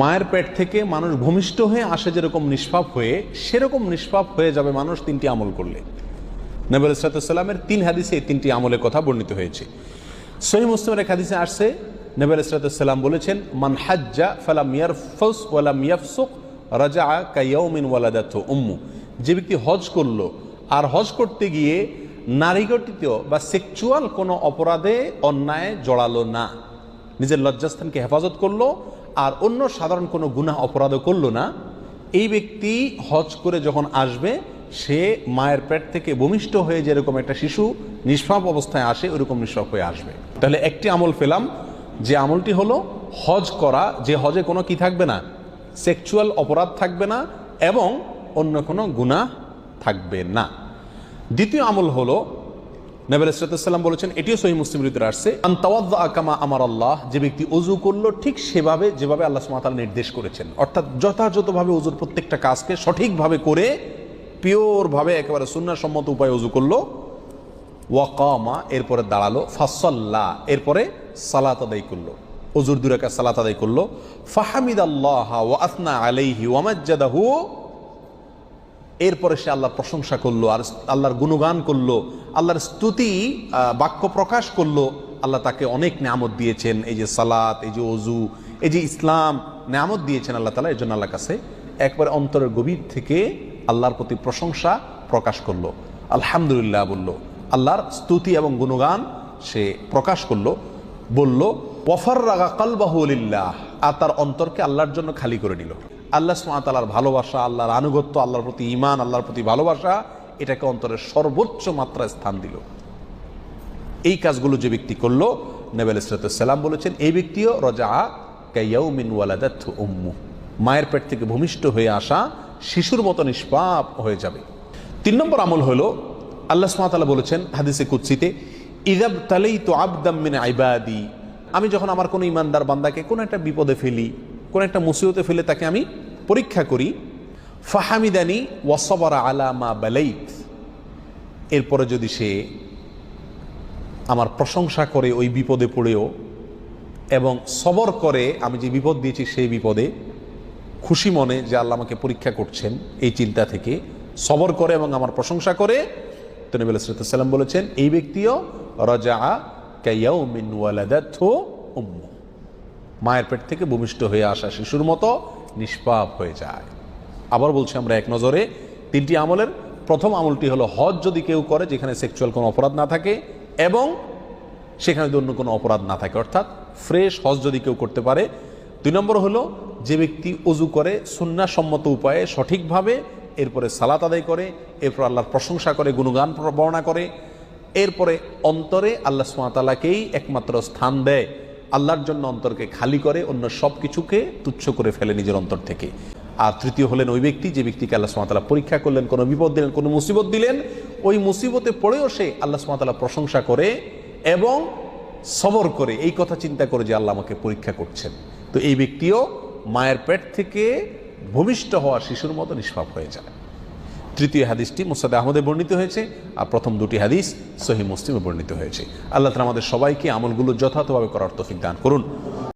মায়ের পেট থেকে মানুষ ভূমিষ্ঠ হয়ে আসে যেরকম নিষ্পাপ হয়ে, সেরকম নিষ্পাপ হয়ে যাবে মানুষ তিনটি আমল করলে। নবী সালামের তিন হাদিসে এই তিনটি আমলের কথা বর্ণিত হয়েছে। সহি মুসলিমের এক হাদিসে আসছে, নবী সালাম বলেছেন, মান হাজ্জা ফালাম ইয়ারফুস ওয়ালাম ইয়াফসুক রাজা কাইয়াউমিন ওয়ালাদাত উম্মু। যে ব্যক্তি হজ করল, আর হজ করতে গিয়ে নারীগঠিত বা সেক্সুয়াল কোনো অপরাধে, অন্যায় জড়ালো না। নিজের লজ্জাস্থানকে হেফাজত করল, আর অন্য সাধারণ কোনো গুনাহ অপরাধও করল না। এই ব্যক্তি হজ করে যখন আসবে, সে মায়ের পেট থেকে ভূমিষ্ঠ হয়ে যেরকম একটা শিশু নিষ্পাপ অবস্থায় আসে, ওরকম নিষ্পাপ হয়ে আসবে। তাহলে একটি আমল পেলাম, যে আমলটি হলো হজ করা, যে হজে কোনো কি থাকবে না, সেক্সুয়াল অপরাধ থাকবে না, এবং অন্য কোনো গুনাহ থাকবে না। দ্বিতীয় আমল হলো নবেল ইসরাতাম বলেছেন, এটিও সহি মুসলিম ভিতরে আসছে আন্তাওয়াদ্দা আকামা আমার আল্লাহ যে ব্যক্তি অজু করল, ঠিক সেভাবে, যেভাবে আল্লাহ সুমাতাল নির্দেশ করেছেন। অর্থাৎ যথাযথভাবে অজুর প্রত্যেকটা কাজকে সঠিকভাবে করে, পিওরভাবে একেবারে সুন্নাসম্মত উপায়ে অজু করল, ওয়াকামা, এরপরে দাঁড়াল, ফাসল্লা, এরপরে সালাত আদায় করল অজুর দুরাকা সালাত আদায় করল ফাহামিদ আল্লাহ ওয়া আসনা আলাইহি ওয়ামাজ্জাদাহু এরপরে সে আল্লাহর প্রশংসা করল, আর আল্লাহর গুণগান করল, আল্লাহর স্তুতি বাক্য প্রকাশ করল, আল্লাহ তাকে অনেক নামত দিয়েছেন, এই যে সালাত, এই যে অজু এই যে ইসলাম নামত দিয়েছেন আল্লাহ তালা এর জন্য আল্লাহ কাছে একবার অন্তরের গভীর থেকে আল্লাহর প্রতি প্রশংসা প্রকাশ করল। আলহামদুলিল্লাহ বলল, আল্লাহর স্তুতি এবং গুণগান সে প্রকাশ করল, বলল ওয়াফার রাগা কালবাহুলিল্লাহ আর তার অন্তরকে আল্লাহর জন্য খালি করে নিল। আল্লাহ সুমাতালার ভালোবাসা, আল্লাহর আনুগত্য, আল্লাহর প্রতি ইমান আল্লাহর প্রতি ভালোবাসা, এটাকে অন্তরের সর্বোচ্চ মাত্রায় স্থান দিল। এই কাজগুলো যে ব্যক্তি করল নেবেল ইসরাতাম বলেছেন, এই ব্যক্তিও রজা কাইয়াউমিন মায়ের পেট থেকে ভূমিষ্ঠ হয়ে আসা শিশুর মতো নিষ্পাপ হয়ে যাবে। তিন নম্বর আমল হলো, আল্লাহ সুমাতালা বলেছেন হাদিসে কুৎসিতে ইদাব তালেই তো আবদাম মিন আইবাদি আমি যখন আমার কোনো ইমানদার বান্দাকে কোনো একটা বিপদে ফেলি, কোনো একটা মুসিবতে ফেলে তাকে আমি পরীক্ষা করি, ফাহামিদানি ওয়াসবরা আলামা বালাইত। এরপরে যদি সে আমার প্রশংসা করে ওই বিপদে পড়েও এবং সবর করে, আমি যে বিপদ দিয়েছি সেই বিপদে খুশি মনে যে আল্লাহ আমাকে পরীক্ষা করছেন এই চিন্তা থেকে, সবর করে এবং আমার প্রশংসা করে, তো নবী সাল্লাম বলেছেন, এই ব্যক্তিও রজা ওয়ালাদাত উম্মু মায়ের পেট থেকে ভূমিষ্ঠ হয়ে আসা শিশুর মতো নিষ্পাপ হয়ে যায়। আবার বলছি আমরা এক নজরে, তিনটি আমলের প্রথম আমলটি হলো হজ যদি কেউ করে যেখানে সেক্সুয়াল কোনো অপরাধ না থাকে এবং সেখানে যদি অন্য কোনো অপরাধ না থাকে, অর্থাৎ ফ্রেশ হজ যদি কেউ করতে পারে। দুই নম্বর হলো যে ব্যক্তি অজু করে সুন্নাসম্মত উপায়ে সঠিকভাবে এরপরে সালাত আদায় করে, এরপর আল্লাহর প্রশংসা করে, গুণগান বর্ণনা করে, এরপরে অন্তরে আল্লাহ সুমাতালাকেই একমাত্র স্থান দেয়। আল্লাহর জন্য অন্তরকে খালি করে অন্য সব কিছুকে তুচ্ছ করে ফেলে নিজের অন্তর থেকে। আর তৃতীয় হলেন ওই ব্যক্তি, যে ব্যক্তিকে আল্লাহ সুমাতালা পরীক্ষা করলেন, কোনো বিপদ দিলেন, কোনো মুসিবত দিলেন, ওই মুসিবতে পড়েও সে আল্লাহ সুমাতালা প্রশংসা করে এবং সবর করে এই কথা চিন্তা করে যে আল্লাহ আমাকে পরীক্ষা করছেন। তো এই ব্যক্তিও মায়ের পেট থেকে ভূমিষ্ঠ হওয়া শিশুর মতো নিষ্পাপ হয়ে যায়। তৃতীয় হাদিসটি মুসাদ আহমদে বর্ণিত হয়েছে আর প্রথম দুটি হাদিস সহি মুসলিমে বর্ণিত হয়েছে। আল্লাহ তালা আমাদের সবাইকে আমলগুলো যথাযথভাবে করার তফিক দান করুন।